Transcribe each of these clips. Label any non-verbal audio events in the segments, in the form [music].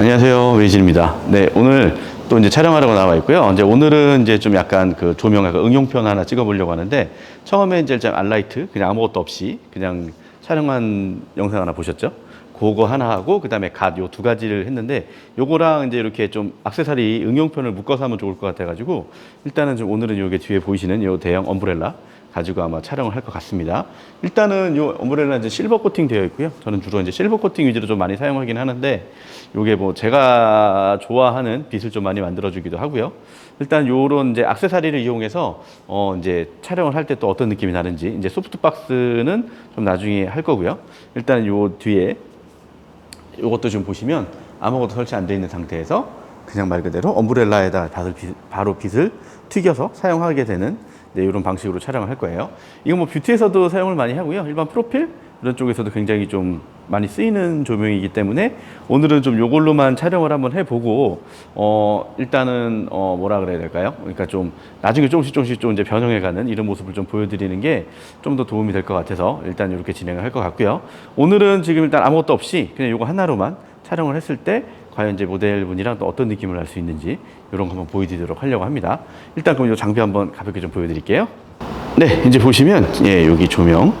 안녕하세요. 웨이진입니다. 네, 오늘 또 이제 촬영하려고 나와 있고요. 이제 오늘은 이제 좀 약간 그 조명, 약간 응용편 하나 찍어보려고 하는데 처음에 이제 좀 알라이트, 그냥 아무것도 없이 그냥 촬영한 영상 하나 보셨죠? 그거 하나 하고 그다음에 갓 요 두 가지를 했는데 요거랑 이제 이렇게 좀 악세사리 응용편을 묶어서 하면 좋을 것 같아 가지고 일단은 좀 오늘은 요게 뒤에 보이시는 요 대형 엄브렐라 가지고 아마 촬영을 할 것 같습니다. 일단은 요 엄브렐라 이제 실버 코팅 되어 있고요. 저는 주로 이제 실버 코팅 위주로 좀 많이 사용하긴 하는데 요게 뭐 제가 좋아하는 빛을 좀 많이 만들어 주기도 하고요. 일단 요런 이제 악세사리를 이용해서 어 이제 촬영을 할 때 또 어떤 느낌이 나는지 이제 소프트 박스는 좀 나중에 할 거고요. 일단 요 뒤에 요것도 좀 보시면 아무것도 설치 안돼 있는 상태에서 그냥 말 그대로 엄브렐라에다 바로 빛을 튀겨서 사용하게 되는 네, 이런 방식으로 촬영을 할 거예요. 이거 뭐 뷰티에서도 사용을 많이 하고요. 일반 프로필 이런 쪽에서도 굉장히 좀 많이 쓰이는 조명이기 때문에 오늘은 좀 요걸로만 촬영을 한번 해보고 어 일단은 어 뭐라 그래야 될까요? 그러니까 좀 나중에 조금씩 조금씩 좀 이제 변형해가는 이런 모습을 좀 보여드리는 게 좀 더 도움이 될 것 같아서 일단 이렇게 진행을 할 것 같고요. 오늘은 지금 일단 아무것도 없이 그냥 요거 하나로만 촬영을 했을 때 과연 이제 모델분이랑 또 어떤 느낌을 알 수 있는지 이런 거 한번 보여드리도록 하려고 합니다. 일단 그럼 이 장비 한번 가볍게 좀 보여드릴게요. 네, 이제 보시면 예 여기 조명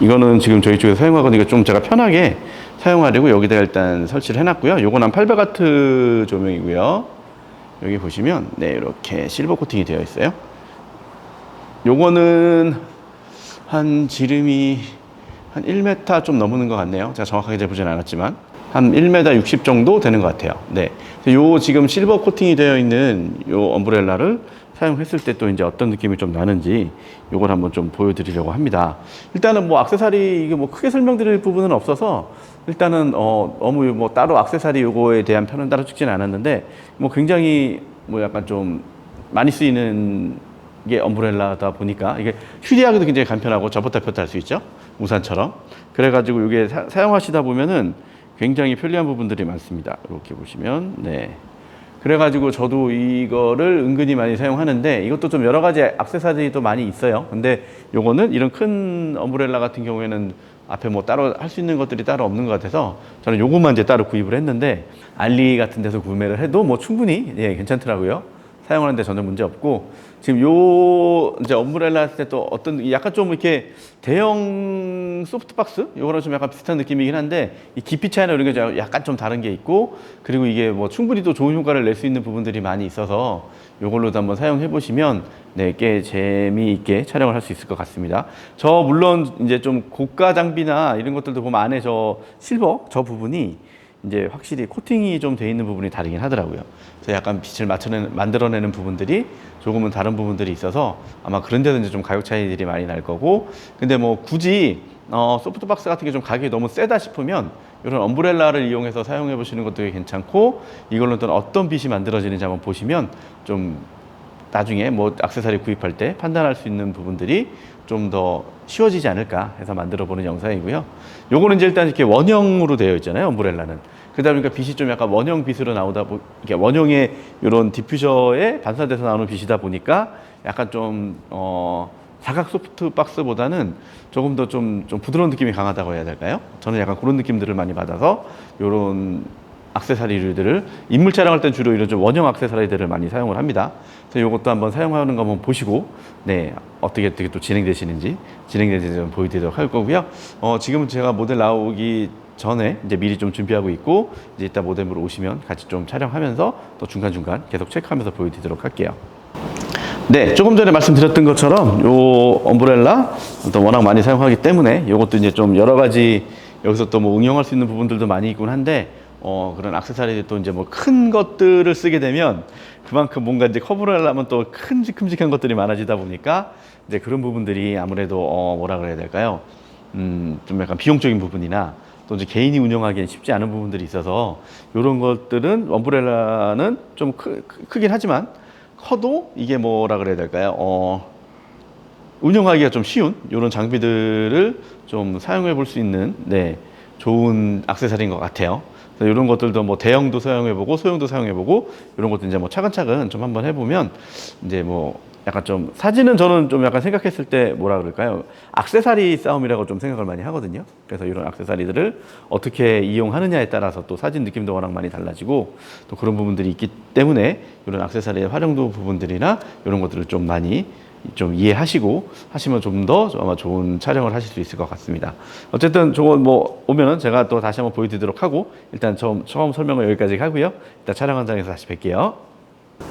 이거는 지금 저희 쪽에서 사용하거든요. 좀 제가 편하게 사용하려고 여기다 일단 설치를 해놨고요. 한 800와트 조명이고요. 여기 보시면 네 이렇게 실버 코팅이 되어 있어요. 요거는 한 지름이 한 1m 좀 넘는 것 같네요. 제가 정확하게 잘 보진 않았지만 한 1m 60 정도 되는 것 같아요. 네. 요 지금 실버 코팅이 되어 있는 요 엄브렐라를 사용했을 때 또 이제 어떤 느낌이 좀 나는지 요걸 한번 좀 보여드리려고 합니다. 일단은 뭐 악세사리 이게 뭐 크게 설명드릴 부분은 없어서 일단은 어 너무 뭐 따로 악세사리 요거에 대한 편은 따로 찍지는 않았는데 뭐 굉장히 뭐 약간 좀 많이 쓰이는 이게 엄브렐라다 보니까 이게 휴대하기도 굉장히 간편하고 접었다 폈다 할 수 있죠 우산처럼 그래가지고 이게 사, 사용하시다 보면은 굉장히 편리한 부분들이 많습니다. 이렇게 보시면 네. 그래가지고 저도 이거를 은근히 많이 사용하는데 이것도 좀 여러 가지 액세서리도 많이 있어요. 근데 요거는 이런 큰 엄브렐라 같은 경우에는 앞에 뭐 따로 할 수 있는 것들이 따로 없는 것 같아서 저는 요것만 이제 따로 구입을 했는데 알리 같은 데서 구매를 해도 뭐 충분히 예 괜찮더라고요 사용하는데 전혀 문제 없고 지금 요 이제 엄브렐라 할때또 어떤 약간 좀 이렇게 대형 소프트박스 요거랑 좀 약간 비슷한 느낌이긴 한데 이 깊이 차이나 이런 게 약간 좀 다른 게 있고 그리고 이게 뭐 충분히 또 좋은 효과를 낼 수 있는 부분들이 많이 있어서 요걸로도 한번 사용해 보시면 네, 꽤 재미있게 촬영을 할 수 있을 것 같습니다. 저 물론 이제 좀 고가 장비나 이런 것들도 보면 안에 저 실버 저 부분이 이제 확실히 코팅이 좀 돼 있는 부분이 다르긴 하더라고요. 그래서 약간 빛을 맞춰내는, 만들어내는 부분들이 조금은 다른 부분들이 있어서 아마 그런 데는 좀 가격 차이들이 많이 날 거고 근데 뭐 굳이 어, 소프트박스 같은 게 좀 가격이 너무 세다 싶으면 이런 엄브렐라를 이용해서 사용해 보시는 것도 괜찮고 이걸로 또 어떤 빛이 만들어지는지 한번 보시면 좀 나중에 뭐 악세사리 구입할 때 판단할 수 있는 부분들이 좀 더 쉬워지지 않을까 해서 만들어 보는 영상이고요. 요거는 이제 일단 이렇게 원형으로 되어 있잖아요. 엄브렐라는. 그러다 보니까 빛이 좀 약간 원형 빛으로 나오다 보, 이게 원형의 이런 디퓨저에 반사돼서 나오는 빛이다 보니까 약간 좀, 어, 사각 소프트 박스보다는 조금 더 좀, 좀 부드러운 느낌이 강하다고 해야 될까요? 저는 약간 그런 느낌들을 많이 받아서 요런 악세사리들을 인물 촬영할 땐 주로 이런 좀 원형 악세사리들을 많이 사용을 합니다. 그래서 이것도 한번 사용하는 거 한번 보시고 네 어떻게 어떻게 또 진행되시는지 진행되는지 좀 보여드리도록 할 거고요. 어, 지금은 제가 모델 나오기 전에 이제 미리 좀 준비하고 있고 이제 이따 모델으로 오시면 같이 좀 촬영하면서 또 중간 중간 계속 체크하면서 보여드리도록 할게요. 네, 조금 전에 말씀드렸던 것처럼 요 엄브렐라 또 워낙 많이 사용하기 때문에 이것도 이제 좀 여러 가지 여기서 또 뭐 응용할 수 있는 부분들도 많이 있긴 한데 어 그런 악세사리 또 이제 뭐 큰 것들을 쓰게 되면 그만큼 뭔가 이제 커버를 하려면 또 큼직큼직한 것들이 많아지다 보니까 이제 그런 부분들이 아무래도 어 뭐라 그래야 될까요? 음 좀 약간 비용적인 부분이나 또 이제 개인이 운영하기엔 쉽지 않은 부분들이 있어서 이런 것들은 엄브렐라는 좀 크, 크긴 하지만 커도 이게 뭐라 그래야 될까요? 어, 운영하기가 좀 쉬운 이런 장비들을 좀 사용해 볼 수 있는 네, 좋은 악세사리인 것 같아요. 이런 것들도 뭐 대형도 사용해 보고 소형도 사용해 보고 이런 것도 이제 뭐 차근차근 좀 한번 해보면 이제 뭐 약간 좀 사진은 저는 좀 약간 생각했을 때 뭐라 그럴까요? 악세사리 싸움이라고 좀 생각을 많이 하거든요. 그래서 이런 악세사리들을 어떻게 이용하느냐에 따라서 또 사진 느낌도 워낙 많이 달라지고 또 그런 부분들이 있기 때문에 이런 악세사리의 활용도 부분들이나 이런 것들을 좀 많이 좀 이해하시고 하시면 좀 더 아마 좋은 촬영을 하실 수 있을 것 같습니다. 어쨌든 저건 뭐 오면은 제가 또 다시 한번 보여드리도록 하고 일단 처음, 처음 설명을 여기까지 하고요. 일단 촬영 현장에서 다시 뵐게요.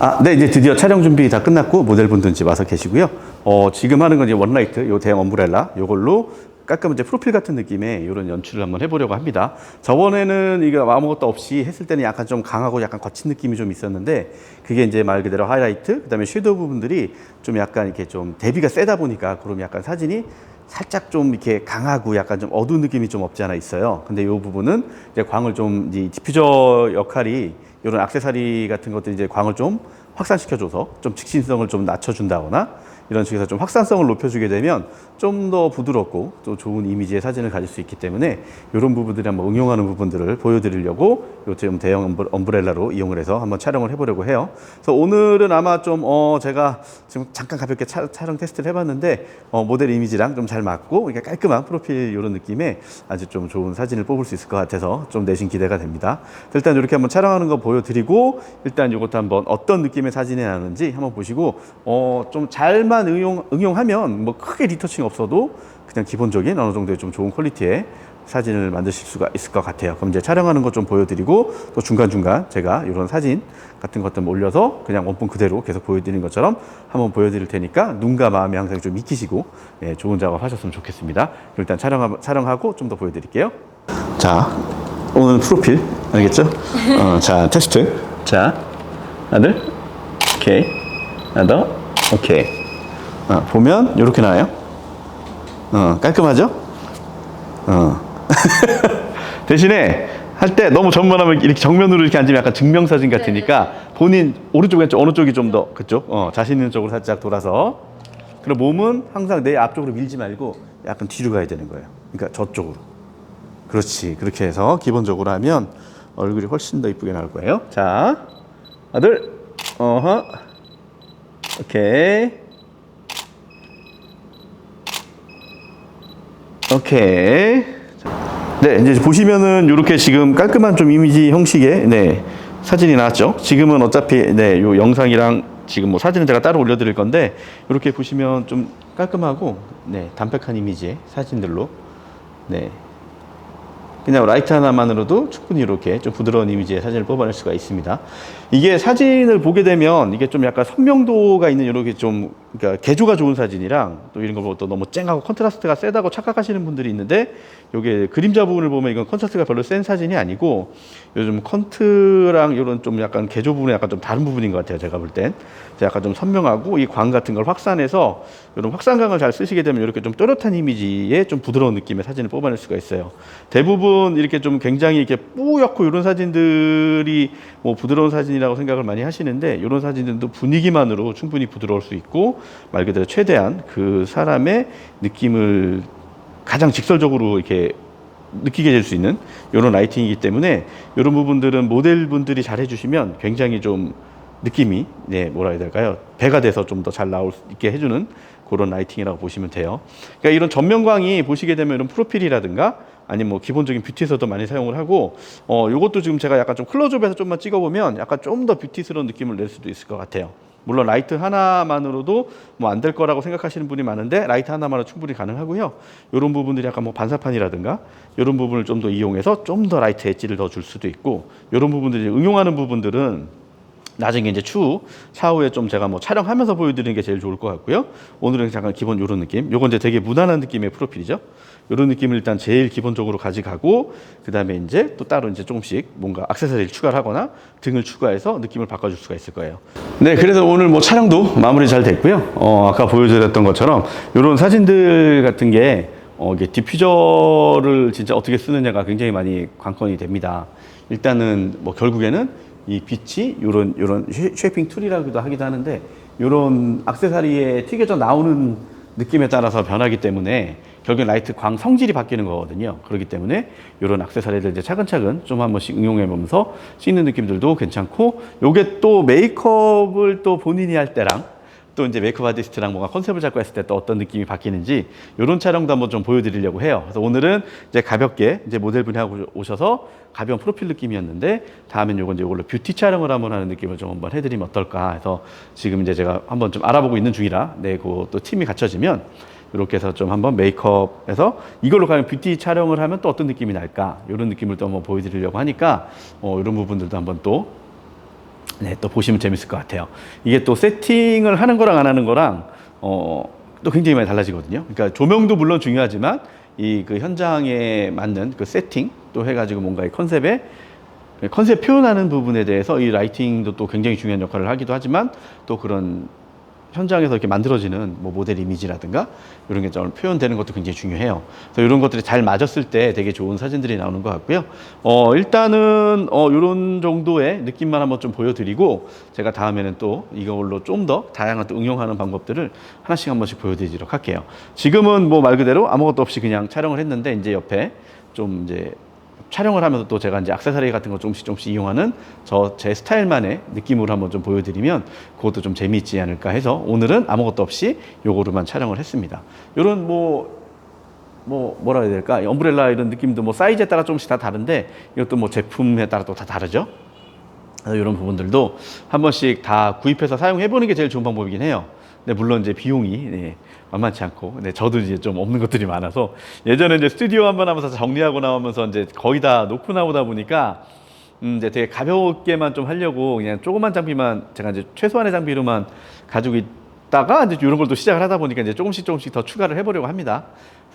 아, 네, 이제 드디어 촬영 준비 다 끝났고 모델분들 이제 와서 계시고요. 어, 지금 하는 건 이제 원라이트, 요 대형 엄브렐라, 요걸로 깔끔 이제 프로필 같은 느낌의 이런 연출을 한번 해보려고 합니다. 저번에는 이거 아무것도 없이 했을 때는 약간 좀 강하고 약간 거친 느낌이 좀 있었는데 그게 이제 말 그대로 하이라이트, 그다음에 섀도우 부분들이 좀 약간 이렇게 좀 대비가 세다 보니까 그럼 약간 사진이 살짝 좀 이렇게 강하고 약간 좀 어두운 느낌이 좀 없지 않아 있어요. 근데 이 부분은 이제 광을 좀 이제 디퓨저 역할이 이런 액세서리 같은 것들이 이제 광을 좀 확산시켜줘서 좀 직신성을 좀 낮춰준다거나 이런 식에서 좀 확산성을 높여주게 되면 좀 더 부드럽고 또 좋은 이미지의 사진을 가질 수 있기 때문에 이런 부분들이 한번 응용하는 부분들을 보여드리려고 요즘 대형 엄브- 엄브렐라로 이용을 해서 한번 촬영을 해보려고 해요. 그래서 오늘은 아마 좀 어, 제가 지금 잠깐 가볍게 차- 촬영 테스트를 해봤는데 어, 모델 이미지랑 좀 잘 맞고 이렇게 깔끔한 프로필 이런 느낌의 아주 좀 좋은 사진을 뽑을 수 있을 것 같아서 좀 내심 기대가 됩니다. 일단 이렇게 한번 촬영하는 거 보여드리고 일단 이것도 한번 어떤 느낌의 사진이 나는지 한번 보시고 어, 좀 잘만 응용, 응용하면 뭐 크게 리터칭 없어도 그냥 기본적인 어느 정도의 좀 좋은 퀄리티의 사진을 만드실 수가 있을 것 같아요. 그럼 이제 촬영하는 것 좀 보여드리고 또 중간중간 제가 이런 사진 같은 것들 올려서 그냥 원본 그대로 계속 보여드리는 것처럼 한번 보여드릴 테니까 눈과 마음이 항상 좀 익히시고 예, 좋은 작업 하셨으면 좋겠습니다. 일단 촬영, 촬영하고 좀 더 보여드릴게요. 자, 오늘 프로필 알겠죠? 어, 자, 테스트. 자, 하나, 둘, 오케이. 하나 더, 오케이. 어, 보면 이렇게 나와요. 어, 깔끔하죠? 어. [laughs] 대신에 할 때 너무 전문하면 이렇게 정면으로 이렇게 앉으면 약간 증명사진 같으니까 본인 오른쪽 왼쪽 어느 쪽이 좀 더 그쪽 어, 자신 있는 쪽으로 살짝 돌아서 그리고 몸은 항상 내 앞쪽으로 밀지 말고 약간 뒤로 가야 되는 거예요. 그러니까 저쪽으로. 그렇지. 그렇게 해서 기본적으로 하면 얼굴이 훨씬 더 이쁘게 나올 거예요. 자, 아들, 어허, 오케이. 오케이. 네, 이제 보시면은 이렇게 지금 깔끔한 좀 이미지 형식의 네, 사진이 나왔죠. 지금은 어차피 네, 요 영상이랑 지금 뭐 사진은 제가 따로 올려드릴 건데 이렇게 보시면 좀 깔끔하고 네, 담백한 이미지의 사진들로 네, 그냥 라이트 하나만으로도 충분히 이렇게 좀 부드러운 이미지의 사진을 뽑아낼 수가 있습니다. 이게 사진을 보게 되면 이게 좀 약간 선명도가 있는 이렇게 좀 그러니까 개조가 좋은 사진이랑 또 이런 거 보고 또 너무 쨍하고 컨트라스트가 세다고 착각하시는 분들이 있는데 요게 그림자 부분을 보면 이건 컨트라스트가 별로 센 사진이 아니고 요즘 컨트랑 이런 좀 약간 개조 부분이 약간 좀 다른 부분인 것 같아요. 제가 볼 땐. 약간 좀 선명하고 이 광 같은 걸 확산해서 이런 확산광을 잘 쓰시게 되면 이렇게 좀 또렷한 이미지의 좀 부드러운 느낌의 사진을 뽑아낼 수가 있어요. 대부분 이렇게 좀 굉장히 이렇게 뿌옇고 이런 사진들이 뭐 부드러운 사진이라고 생각을 많이 하시는데 이런 사진들도 분위기만으로 충분히 부드러울 수 있고 말 그대로 최대한 그 사람의 느낌을 가장 직설적으로 이렇게 느끼게 될 수 있는 이런 라이팅이기 때문에 이런 부분들은 모델분들이 잘 해주시면 굉장히 좀 느낌이 네 뭐라 해야 될까요 배가 돼서 좀 더 잘 나올 수 있게 해주는 그런 라이팅이라고 보시면 돼요. 그러니까 이런 전면광이 보시게 되면 이런 프로필이라든가 아니면 뭐 기본적인 뷰티에서도 많이 사용을 하고 어 요것도 지금 제가 약간 좀 클로즈업해서 좀만 찍어 보면 약간 좀 더 뷰티스러운 느낌을 낼 수도 있을 것 같아요. 물론 라이트 하나만으로도 뭐 안 될 거라고 생각하시는 분이 많은데 라이트 하나만으로 충분히 가능하고요. 이런 부분들이 약간 뭐 반사판이라든가 이런 부분을 좀 더 이용해서 좀 더 라이트 엣지를 더 줄 수도 있고 이런 부분들이 응용하는 부분들은 나중에 이제 추후 차후에 좀 제가 뭐 촬영하면서 보여드리는 게 제일 좋을 것 같고요. 오늘은 잠깐 기본 이런 느낌. 요건 이제 되게 무난한 느낌의 프로필이죠. 이런 느낌을 일단 제일 기본적으로 가져가고 그 다음에 이제 또 따로 이제 조금씩 뭔가 액세서리를 추가를 하거나 등을 추가해서 느낌을 바꿔줄 수가 있을 거예요. 네, 그래서 오늘 뭐 촬영도 마무리 잘 됐고요. 어, 아까 보여드렸던 것처럼 이런 사진들 같은 게 어, 이게 디퓨저를 진짜 어떻게 쓰느냐가 굉장히 많이 관건이 됩니다. 일단은 뭐 결국에는 이 빛이 요런 요런 쉐- 쉐이핑 툴이라고도 하기도 하는데 요런 액세서리에 튀겨져 나오는 느낌에 따라서 변하기 때문에 결국엔 라이트 광 성질이 바뀌는 거거든요. 그렇기 때문에 이런 액세서리를 이제 차근차근 좀 한 번씩 응용해 보면서 씻는 느낌들도 괜찮고 요게 또 메이크업을 또 본인이 할 때랑 또 이제 메이크업 아티스트랑 뭔가 컨셉을 잡고 했을 때 또 어떤 느낌이 바뀌는지 이런 촬영도 한번 좀 보여드리려고 해요. 그래서 오늘은 이제 가볍게 이제 모델분이 하고 오셔서 가벼운 프로필 느낌이었는데 다음엔 요건 이제 이걸로 뷰티 촬영을 한번 하는 느낌을 좀 한번 해드리면 어떨까 해서 지금 이제 제가 한번 좀 알아보고 있는 중이라 네, 그또 팀이 갖춰지면 이렇게 해서 좀 한번 메이크업해서 이걸로 가면 뷰티 촬영을 하면 또 어떤 느낌이 날까 이런 느낌을 또 한번 보여드리려고 하니까 어, 이런 부분들도 한번 또 네, 또 보시면 재밌을 것 같아요. 이게 또 세팅을 하는 거랑 안 하는 거랑 어, 또 굉장히 많이 달라지거든요. 그러니까 조명도 물론 중요하지만 이 그 현장에 맞는 그 세팅 또 해가지고 뭔가 이 컨셉에 컨셉 표현하는 부분에 대해서 이 라이팅도 또 굉장히 중요한 역할을 하기도 하지만 또 그런 현장에서 이렇게 만들어지는 뭐 모델 이미지라든가 이런 게 좀 표현되는 것도 굉장히 중요해요. 그래서 이런 것들이 잘 맞았을 때 되게 좋은 사진들이 나오는 것 같고요. 어, 일단은 어, 이런 정도의 느낌만 한번 좀 보여드리고 제가 다음에는 또 이걸로 좀 더 다양한 또 응용하는 방법들을 하나씩 한 번씩 보여드리도록 할게요. 지금은 뭐 말 그대로 아무것도 없이 그냥 촬영을 했는데 이제 옆에 좀 이제 촬영을 하면서 또 제가 이제 액세서리 같은 거 조금씩 조금씩 이용하는 저 제 스타일만의 느낌으로 한번 좀 보여드리면 그것도 좀 재미있지 않을까 해서 오늘은 아무것도 없이 요거로만 촬영을 했습니다. 요런 뭐, 뭐, 뭐라 해야 될까? 이 엄브렐라 이런 느낌도 뭐 사이즈에 따라 조금씩 다 다른데 이것도 뭐 제품에 따라 또 다 다르죠. 그래서 이런 부분들도 한 번씩 다 구입해서 사용해 보는 게 제일 좋은 방법이긴 해요. 근데 물론 이제 비용이 네, 만만치 않고, 네, 저도 이제 좀 없는 것들이 많아서 예전에 이제 스튜디오 한 번 하면서 정리하고 나오면서 이제 거의 다 놓고 나오다 보니까 음, 이제 되게 가볍게만 좀 하려고 그냥 조그만 장비만 제가 이제 최소한의 장비로만 가지고 있다가 이제 이런 걸 또 시작을 하다 보니까 이제 조금씩 조금씩 더 추가를 해보려고 합니다.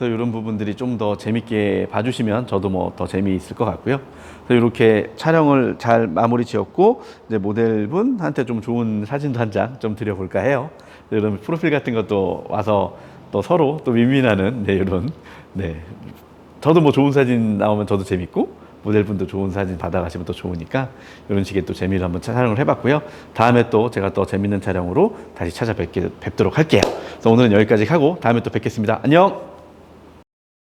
그래서 이런 부분들이 좀 더 재밌게 봐주시면 저도 뭐 더 재미있을 것 같고요. 그래서 이렇게 촬영을 잘 마무리 지었고 이제 모델분한테 좀 좋은 사진도 한 장 좀 드려볼까 해요. 이런 프로필 같은 것도 와서 또 서로 또 윈윈하는 네, 이런 네 저도 뭐 좋은 사진 나오면 저도 재밌고 모델분도 좋은 사진 받아가시면 또 좋으니까 이런 식의 또 재미를 한번 촬영을 해봤고요. 다음에 또 제가 또 재밌는 촬영으로 다시 찾아뵙게 뵙도록 할게요. 그래서 오늘은 여기까지 하고 다음에 또 뵙겠습니다. 안녕.